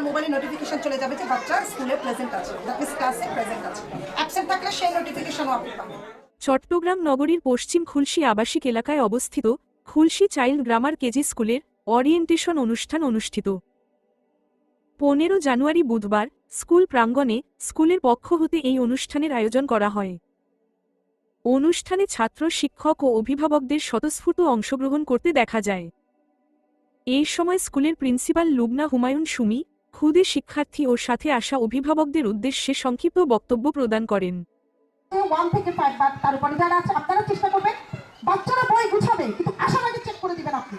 আপনার মোবাইলে নোটিফিকেশন চলে যাবে যে বাচ্চা স্কুলে প্রেজেন্ট আছে দ্যাট মিনস ক্লাসে প্রেজেন্ট আছে। অ্যাবসেন্ট থাকলে সেই নোটিফিকেশনও আপনি পাবেন। চট্টগ্রাম নগরীর পশ্চিম খুলশি আবাসিক এলাকায় অবস্থিত খুলশি চাইল্ড গ্রামার কেজি স্কুলের অরিয়েন্টেশন অনুষ্ঠান অনুষ্ঠিত। পনেরো জানুয়ারি বুধবার স্কুল প্রাঙ্গণে স্কুলের পক্ষ হতে এই অনুষ্ঠানের আয়োজন করা হয়। অনুষ্ঠানে ছাত্র, শিক্ষক ও অভিভাবকদের স্বতঃস্ফূর্ত অংশগ্রহণ করতে দেখা যায়। এই সময় স্কুলের প্রিন্সিপাল লুবনা হুমায়ুন সুমি ক্ষুদে শিক্ষার্থী ও সাথে আসা অভিভাবকদের উদ্দেশ্যে সংক্ষিপ্ত বক্তব্য প্রদান করেন। ওয়ান থেকে ফাইভ বা তার উপরে যারা আছে আপনারা চেষ্টা করবেন বাচ্চারা বই গুছাবে কিন্তু আসার আগে চেক করে দিবেন আপনি।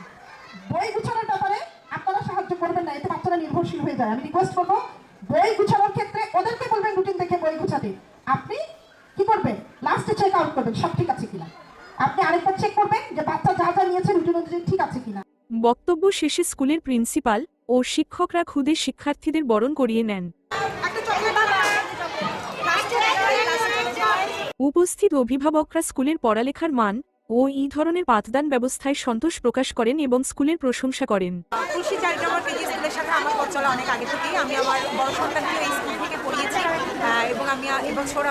বই গুছানোর ব্যাপারে আপনারা সাহায্য করবেন না এতে বাচ্চারা নির্ভরশীল হয়ে যায়। আমি রিকোয়েস্ট করব বই গুছানোর ক্ষেত্রে ওদেরকে বলবেন রুটিন দেখে বই গুছাতে। আপনি কি করবেন? লাস্টে চেক আউট করবেন সব ঠিক আছে কিনা। আপনি আরেকবার চেক করবেন যে বাচ্চা যা যা নিয়েছে রুটিন অনুযায়ী ঠিক আছে কিনা। বক্তব্য শেষে স্কুলের প্রিন্সিপাল ও শিক্ষকরা খুদে শিক্ষার্থীদের বরণ করিয়ে নেন। উপস্থিত অভিভাবকরা স্কুলের পড়ালেখার মান ও এই ধরনের পাঠদান ব্যবস্থায় সন্তোষ প্রকাশ করেন এবং স্কুলের প্রশংসা করেন। সাথে আমার আগে থেকেই। আমি আমার বড় সন্তানকে এই স্কুল থেকে পড়িয়েছি এবং আমি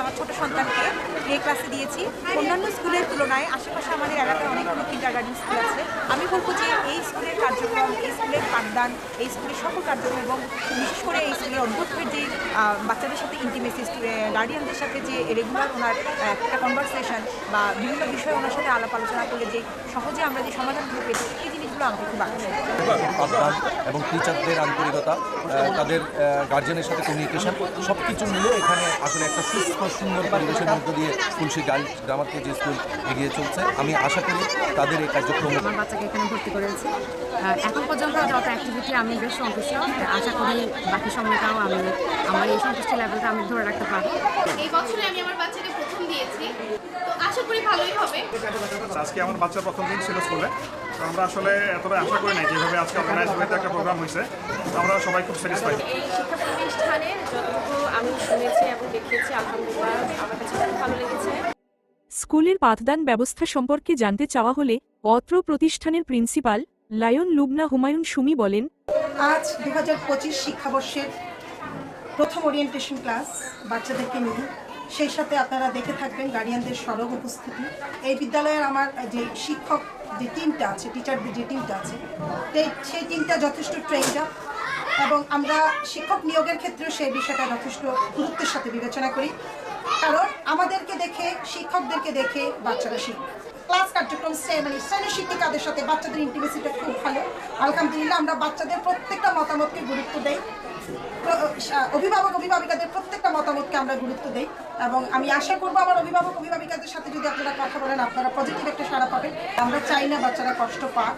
আমার ছোট সন্তানকে ক্লাসে দিয়েছি। অন্যান্য স্কুলের তুলনায় আশেপাশে আমাদের এলাকায় আছে। আমি বলব যে এই স্কুলের কার্যক্রম, এই স্কুলের পাঠদান এই স্কুলের সকল কার্যক্রম এবং বিশেষ করে এই স্কুলের অধ্যক্ষের যে বাচ্চাদের সাথে ইন্টিমেসি গার্ডিয়ানদের সাথে যে রেগুলার ওনার একটা কনভারসেশন বা বিভিন্ন বিষয়ে ওনার সাথে আলাপ আলোচনা করলে যে সহজে আমরা যে সমাধানগুলো পেতে এই জিনিসগুলো আমাকে খুব পাঠদান এবং টিচারদের আন্তরিকতা তাদের গার্জেনের সাথে কমিউনিকেশন সব কিছু মিলে এখানে আসলে একটা সুস্থ সুন্দর পরিবেশের মধ্য দিয়ে Tulsi girl grammar KG school এগিয়ে চলছে। আমি আশা করি তাদের এই কার্যক্রম আমার বাচ্চাকে এখানে ভর্তি করেছি। এখন পর্যন্ত যত অ্যাক্টিভিটি আমি বেশ সন্তুষ্ট। আশা করি বাকি সময়টাও আমি আমার এই সন্তুষ্টি লেভেলটা আমি ধরে রাখতে পারব। এই বছরে আমি আমার বাচ্চাকে প্রথম দিয়েছি। তো আশা করি ভালোই হবে। আজকে আমার বাচ্চার প্রথম দিন ছিল স্কুলে। তো আমরা আসলে এতটা আশা করি নাই যেভাবে আজকে অর্গানাইজ হয়ে একটা প্রোগ্রাম হয়েছে আমরা সবাই খুব স্যাটিসফাইড এই শিক্ষা প্রতিষ্ঠানে যতটুকু আমি শুনেছি এবং দেখেছি আলহামদুলিল্লাহ আমার কাছে খুব ভালো লেগেছে। স্কুলের পাঠদান ব্যবস্থা সম্পর্কে জানতে চাওয়া হলে অত্র প্রতিষ্ঠানের প্রিন্সিপাল লায়ন লুবনা হুমায়ুন সুমি বলেন, আজ দু হাজার পঁচিশ শিক্ষাবর্ষের প্রথম ওরিয়েন্টেশন ক্লাস বাচ্চাদেরকে নিয়ে। সেই সাথে আপনারা দেখে থাকবেন গার্ডিয়ানদের সরব উপস্থিতি। এই বিদ্যালয়ের আমার যে শিক্ষক যে টিমটা আছে টিচারদের যে টিমটা আছে, সেই- টিমটা যথেষ্ট ট্রেন্ড আপ এবং আমরা শিক্ষক নিয়োগের ক্ষেত্রেও সেই বিষয়টা যথেষ্ট গুরুত্বের সাথে বিবেচনা করি। কারণ আমাদেরকে দেখে, শিক্ষকদেরকে দেখে বাচ্চারা শিখবে। ক্লাস কার্যক্রম মানে শ্রেণি শিক্ষিকাদের সাথে বাচ্চাদের ইন্টিমেসিটা খুব ভালো। আলহামদুলিল্লাহ আমরা বাচ্চাদের প্রত্যেকটা মতামতকে গুরুত্ব আহ, অভিভাবক, অভিভাবিকাদের প্রত্যেকটা মতামতকে আমরা গুরুত্ব দিই এবং আমি আশা করব আমার অভিভাবক, অভিভাবিকাদের সাথে যদি আপনারা কথা বলেন, আপনারা পজিটিভ একটা সাড়া পাবেন। আমরা চাই না বাচ্চারা কষ্ট পাক।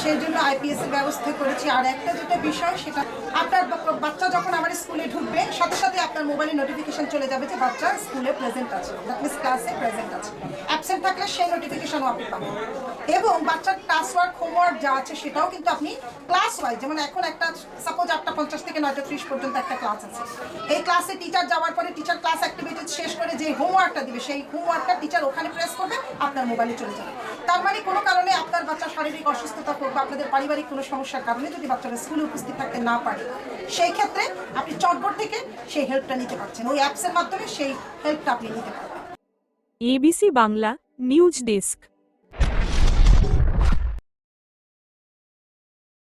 সেই জন্য আইপিএস এর ব্যবস্থা করেছি। আর একটা যেটা বিষয়, সেটা আপনার বাচ্চা যখন আমার স্কুলে ঢুকবে, সাথে সাথে আপনার মোবাইলে নোটিফিকেশন চলে যাবে যে বাচ্চা স্কুলে প্রেজেন্ট আছে। দ্যাট মিনস ক্লাসে প্রেজেন্ট আছে। অ্যাবসেন্ট থাকলে সেই নোটিফিকেশনও আপনি পাবেন। এবং বাচ্চার ক্লাস ওয়ার্ক হোমওয়ার্ক যা আছে, সেটাও কিন্তু আপনি ক্লাস ওয়াইজ যেমন এখন একটা সাপোজ আটটা পঞ্চাশ থেকে নয়টা ত্রিশ পর্যন্ত একটা ক্লাস আছে। এই ক্লাসে টিচার যাওয়ার পরে টিচার ক্লাস অ্যাক্টিভিটি শেষ করে যে হোমওয়ার্কটা দিবে, সেই হোমওয়ার্কটা টিচার ওখানে প্রেস করবে, আপনার মোবাইলে চলে যাবে। তার মানে কোনো কারণে আপনার বাচ্চা শারীরিক অসুস্থতা হোক বা আপনাদের পারিবারিক কোনো সমস্যার কারণে যদি বাচ্চারা স্কুলে উপস্থিত থাকতে না পারে, সেই ক্ষেত্রে আপনি চটবট থেকে সেই হেল্পটা নিতে পারছেন। ওই অ্যাপসের মাধ্যমে সেই হেল্পটা আপনি নিতে পারবেন। ABC Bangla news desk